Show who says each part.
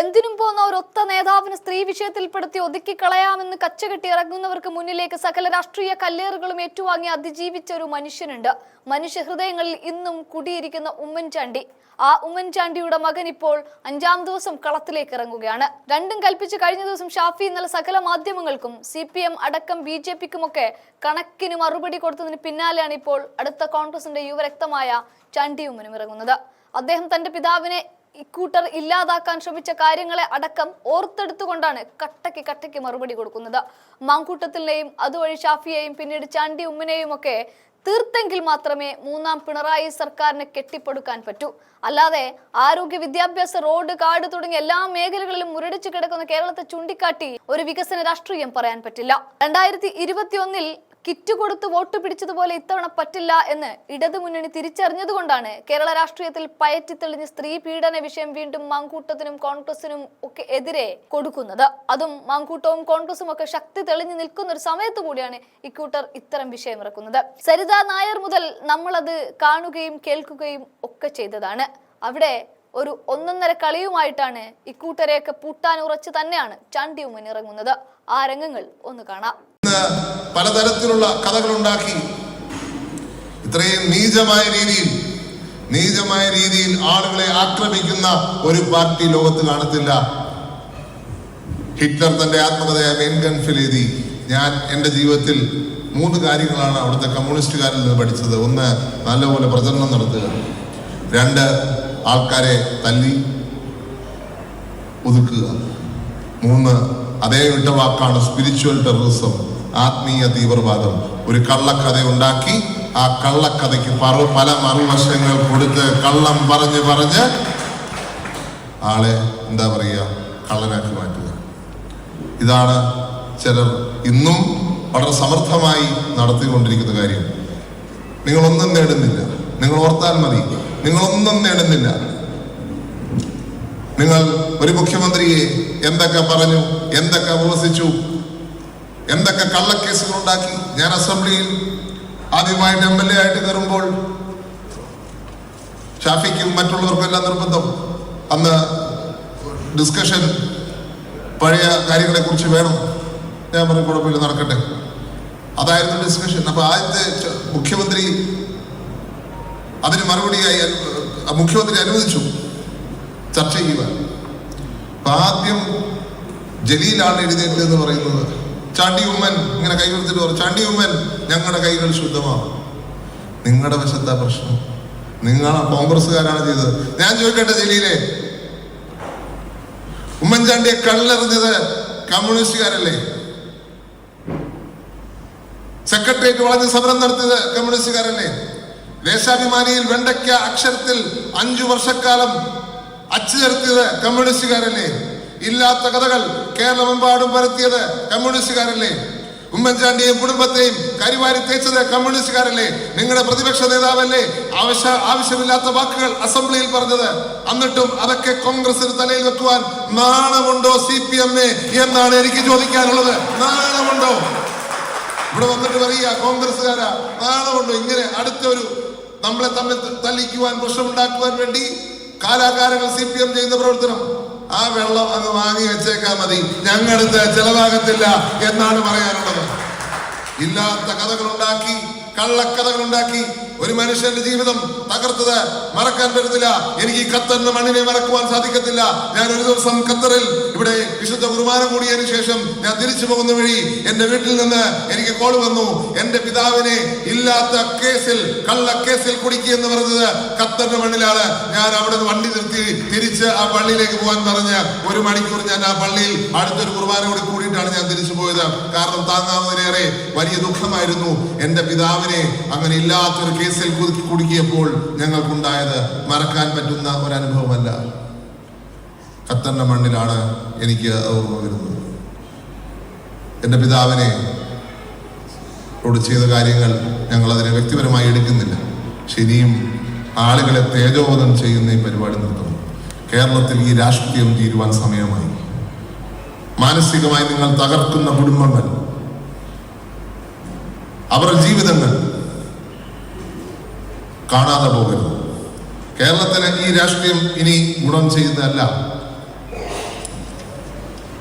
Speaker 1: എന്തിനും പോന്ന ഒരൊത്ത നേതാവിന് സ്ത്രീ വിഷയത്തിൽപ്പെടുത്തി ഒതുക്കിക്കളയാമെന്ന് കച്ചകെട്ടി ഇറങ്ങുന്നവർക്ക് മുന്നിലേക്ക് സകല രാഷ്ട്രീയ കല്ലേറുകളും ഏറ്റുവാങ്ങി അതിജീവിച്ച ഒരു മനുഷ്യനുണ്ട്. മനുഷ്യ ഹൃദയങ്ങളിൽ ഇന്നും കുടിയിരിക്കുന്ന ഉമ്മൻചാണ്ടി. ആ ഉമ്മൻചാണ്ടിയുടെ മകൻ ഇപ്പോൾ അഞ്ചാം ദിവസം കളത്തിലേക്ക് ഇറങ്ങുകയാണ്. രണ്ടും കൽപ്പിച്ച് കഴിഞ്ഞ ദിവസം ഷാഫി ഇന്നലെ സകല മാധ്യമങ്ങൾക്കും സി പി എം അടക്കം ബി ജെ പിക്കുമൊക്കെ കണക്കിന് മറുപടി കൊടുത്തതിന് പിന്നാലെയാണ് ഇപ്പോൾ അടുത്ത കോൺഗ്രസിന്റെ യുവരക്തമായ ചാണ്ടി ഉമ്മനും ഇറങ്ങുന്നത്. അദ്ദേഹം തന്റെ പിതാവിനെ ഇക്കൂട്ടർ ഇല്ലാതാക്കാൻ ശ്രമിച്ച കാര്യങ്ങളെ അടക്കം ഓർത്തെടുത്തുകൊണ്ടാണ് കട്ടയ്ക്ക് കട്ടയ്ക്ക് മറുപടി കൊടുക്കുന്നത്. മാങ്കൂട്ടത്തിനെയും അതുവഴി ഷാഫിയെയും പിന്നീട് ചാണ്ടി ഉമ്മനെയും ഒക്കെ തീർത്തെങ്കിൽ മാത്രമേ മൂന്നാം പിണറായി സർക്കാരിനെ കെട്ടിപ്പടുക്കാൻ പറ്റൂ. അല്ലാതെ ആരോഗ്യ വിദ്യാഭ്യാസ റോഡ് കാട് തുടങ്ങിയ എല്ലാ മേഖലകളിലും മുരടിച്ചു കിടക്കുന്ന കേരളത്തെ ചൂണ്ടിക്കാട്ടി ഒരു വികസന രാഷ്ട്രീയം പറയാൻ പറ്റില്ല. രണ്ടായിരത്തി ഇരുപത്തിയൊന്നിൽ കിറ്റ് കൊടുത്ത് വോട്ട് പിടിച്ചതുപോലെ ഇത്തവണ പറ്റില്ല എന്ന് ഇടതുമുന്നണി തിരിച്ചറിഞ്ഞതുകൊണ്ടാണ് കേരള രാഷ്ട്രീയത്തിൽ പയറ്റിത്തെളിഞ്ഞ് സ്ത്രീ പീഡന വിഷയം വീണ്ടും മാങ്കൂട്ടത്തിനും കോൺഗ്രസിനും ഒക്കെ എതിരെ കൊടുക്കുന്നത്. അതും മാങ്കൂട്ടവും കോൺഗ്രസും ഒക്കെ ശക്തി തെളിഞ്ഞു നിൽക്കുന്ന ഒരു സമയത്ത് കൂടിയാണ് ഇക്കൂട്ടർ ഇത്തരം വിഷയം ഇറക്കുന്നത്. സരിതാ നായർ മുതൽ നമ്മളത് കാണുകയും കേൾക്കുകയും ഒക്കെ ചെയ്തതാണ്. അവിടെ ഒരു ഒന്നൊന്നര കളിയുമായിട്ടാണ് ഇക്കൂട്ടരെയൊക്കെ പൂട്ടാൻ ഉറച്ച് തന്നെയാണ് ചാണ്ടി ഉമ്മൻ ഇറങ്ങുന്നത്. ആ രംഗങ്ങൾ ഒന്ന് കാണാം.
Speaker 2: ഇന്ന് പലതരത്തിലുള്ള കഥകളുണ്ടാക്കി. ഇത്രയും നീചമായ രീതിയിൽ നീചമായ രീതിയിൽ ആളുകളെ ആക്രമിക്കുന്ന ഒരു പാർട്ടി ലോകത്ത് കാണത്തില്ല. ഹിറ്റ്ലർ തന്റെ ആത്മകഥയായ മെയിൻകൺഫിൽ എഴുതി. ഞാൻ എന്റെ ജീവിതത്തിൽ മൂന്ന് കാര്യങ്ങളാണ് അവിടുത്തെ കമ്മ്യൂണിസ്റ്റുകാരിൽ നിന്ന് പഠിച്ചത്. ഒന്ന് നല്ലപോലെ പ്രചരണം നടത്തുക. രണ്ട് ആൾക്കാരെ തല്ലി ഒതുക്കുക. മൂന്ന് അതേ വിട്ട വാക്കാണ് സ്പിരിച്വൽ ടെററിസം ആത്മീയ തീവ്രവാദം. ഒരു കള്ളക്കഥ ഉണ്ടാക്കി ആ കള്ളക്കഥയ്ക്ക് പറ പല മറുവശങ്ങൾ കൊടുത്ത് കള്ളം പറഞ്ഞ് പറഞ്ഞ് ആളെ എന്താ പറയുക കള്ളനാക്കി മാറ്റുക. ഇതാണ് ചിലർ ഇന്നും വളരെ സമർത്ഥമായി നടത്തിക്കൊണ്ടിരിക്കുന്ന കാര്യം. നിങ്ങളൊന്നും നേടുന്നില്ല. നിങ്ങൾ ഓർത്താൽ മതി. നിങ്ങളൊന്നും നേടുന്നില്ല. നിങ്ങൾ ഒരു മുഖ്യമന്ത്രിയെ എന്തൊക്കെ പറഞ്ഞു എന്തൊക്കെ ഉപവസിച്ചു എന്തൊക്കെ കള്ളക്കേസുകൾ ഉണ്ടാക്കി ഞാൻ അസംബ്ലിയിൽ ആദ്യമായിട്ട് എം എൽ എ ആയിട്ട് കയറുമ്പോൾ ഷാഫിക്കും മറ്റുള്ളവർക്കും എല്ലാം നിർബന്ധം. അന്ന് ഡിസ്കഷൻ പഴയ കാര്യങ്ങളെ കുറിച്ച് വേണം. ഞാൻ പറഞ്ഞു കുഴപ്പമില്ല നടക്കട്ടെ. അതായിരുന്നു ഡിസ്കഷൻ അപ്പൊ ആദ്യത്തെ മുഖ്യമന്ത്രി അതിന് മറുപടിയായി മുഖ്യമന്ത്രി അനുവദിച്ചു ചർച്ച ചെയ്യുവാൻ. ആദ്യം ജലീലാണ് എഴുതിയത് എന്ന് പറയുന്നത് ചാണ്ടി ഉമ്മൻ ഇങ്ങനെ കൈ കൊടുത്തിട്ട് പറഞ്ഞു ചാണ്ടി ഉമ്മൻ ഞങ്ങളുടെ കൈകൾ ശുദ്ധമാണ് നിങ്ങളുടെ വശത്താ പ്രശ്നം. നിങ്ങൾ കോൺഗ്രസ്സുകാരാണ് ചെയ്തത്. ഞാൻ ചോദിക്കട്ടെ ജലീലെ? ഉമ്മൻചാണ്ടിയെ കള്ളെറിഞ്ഞത് കമ്മ്യൂണിസ്റ്റുകാരല്ലേ? സെക്രട്ടേറിയറ്റ് വളഞ്ഞ് സമരം നടത്തിയത് കമ്മ്യൂണിസ്റ്റുകാരല്ലേ? ദേശാഭിമാനിയിൽ വെണ്ടയ്ക്ക അക്ഷരത്തിൽ അഞ്ചു വർഷക്കാലം അച്ചു ചേർത്തിയത് കമ്മ്യൂണിസ്റ്റുകാരല്ലേ? ഇല്ലാത്ത കഥകൾ കേരളമെമ്പാടും പരത്തിയത് കമ്മ്യൂണിസ്റ്റുകാരല്ലേ? ഉമ്മൻചാണ്ടിയെയും കുടുംബത്തെയും കരിവാരി തേച്ചത് കമ്മ്യൂണിസ്റ്റുകാരല്ലേ? നിങ്ങളുടെ പ്രതിപക്ഷ നേതാവല്ലേ? ആവശ്യ ആവശ്യമില്ലാത്ത വാക്കുകൾ അസംബ്ലിയിൽ പറഞ്ഞത്. എന്നിട്ടും അതൊക്കെ കോൺഗ്രസിന് തലയിൽ വെക്കുവാൻ നാണമുണ്ടോ സി പി എം എന്നാണ് എനിക്ക് ചോദിക്കാനുള്ളത്. നാണമുണ്ടോ? ഇവിടെ വന്നിട്ട് പറയുക കോൺഗ്രസ്സുകാരാ നാണമുണ്ടോ? ഇങ്ങനെ അടുത്ത ഒരു നമ്മളെ തമ്മിൽ തല്ലിക്കുവാൻ പ്രശ്നമുണ്ടാക്കുവാൻ വേണ്ടി കാലാകാലങ്ങൾ സി പി എം ചെയ്യുന്ന പ്രവർത്തനം. ആ വെള്ളം അങ്ങ് വാങ്ങി വെച്ചേക്കാ മതി. ഞങ്ങളെടുത്ത് ചെലവാകത്തില്ല എന്നാണ് പറയാനുള്ളത്. ഇല്ലാത്ത കഥകളുണ്ടാക്കി കള്ളക്കഥകളുണ്ടാക്കി ഒരു മനുഷ്യന്റെ ജീവിതം തകർത്തത് മറക്കാൻ പറ്റത്തില്ല. എനിക്ക് ഈ മണ്ണിനെ മറക്കുവാൻ സാധിക്കത്തില്ല. ഞാൻ ഒരു ദിവസം ഖത്തറിൽ ഇവിടെ വിശുദ്ധ കുർബാന കൂടിയതിനു ശേഷം ഞാൻ തിരിച്ചു പോകുന്ന വഴി എന്റെ വീട്ടിൽ നിന്ന് എനിക്ക് കോൾ വന്നു. എന്റെ പിതാവിനെ ഇല്ലാത്ത കേസിൽ കള്ള കേസിൽ കുടുക്കി എന്ന് പറഞ്ഞത് ഖത്തറിന്റെ മണ്ണിലാണ്. ഞാൻ അവിടെ വണ്ടി നിർത്തി തിരിച്ച് ആ പള്ളിയിലേക്ക് പോകാൻ പറഞ്ഞ് ഒരു മണിക്കൂർ ഞാൻ ആ പള്ളിയിൽ അടുത്തൊരു കുർബാന കൂടി കൂടി കൂടിയിട്ടാണ് ഞാൻ തിരിച്ചു പോയത്. കാരണം താങ്ങാവുന്നതിനേറെ വലിയ ദുഃഖമായിരുന്നു എന്റെ പിതാവിനെ അങ്ങനെ ഇല്ലാത്തൊരു കേസിൽ കുതുക്കി കുടുക്കിയപ്പോൾ ഞങ്ങൾക്കുണ്ടായത് മറക്കാൻ പറ്റുന്ന ഒരു അനുഭവമല്ല ഖത്തറിന്റെ മണ്ണിലാണ് എനിക്ക് ഓർമ്മ വരുന്നത്. എന്റെ പിതാവിനെ ചെയ്ത കാര്യങ്ങൾ ഞങ്ങൾ അതിനെ വ്യക്തിപരമായി എടുക്കുന്നില്ല. ശരിയും ആളുകളെ തേജോവധം ചെയ്യുന്ന ഈ പരിപാടി നിർത്തണം കേരളത്തിൽ ഈ രാഷ്ട്രീയം തീരുവാൻ സമയമായി. മാനസികമായി നിങ്ങൾ തകർക്കുന്ന കുടുംബങ്ങൾ അവരുടെ ജീവിതങ്ങൾ കാണാതെ പോകരുത്. കേരളത്തിന് ഈ രാഷ്ട്രീയം ഇനി ഗുണം ചെയ്യുന്നതല്ല.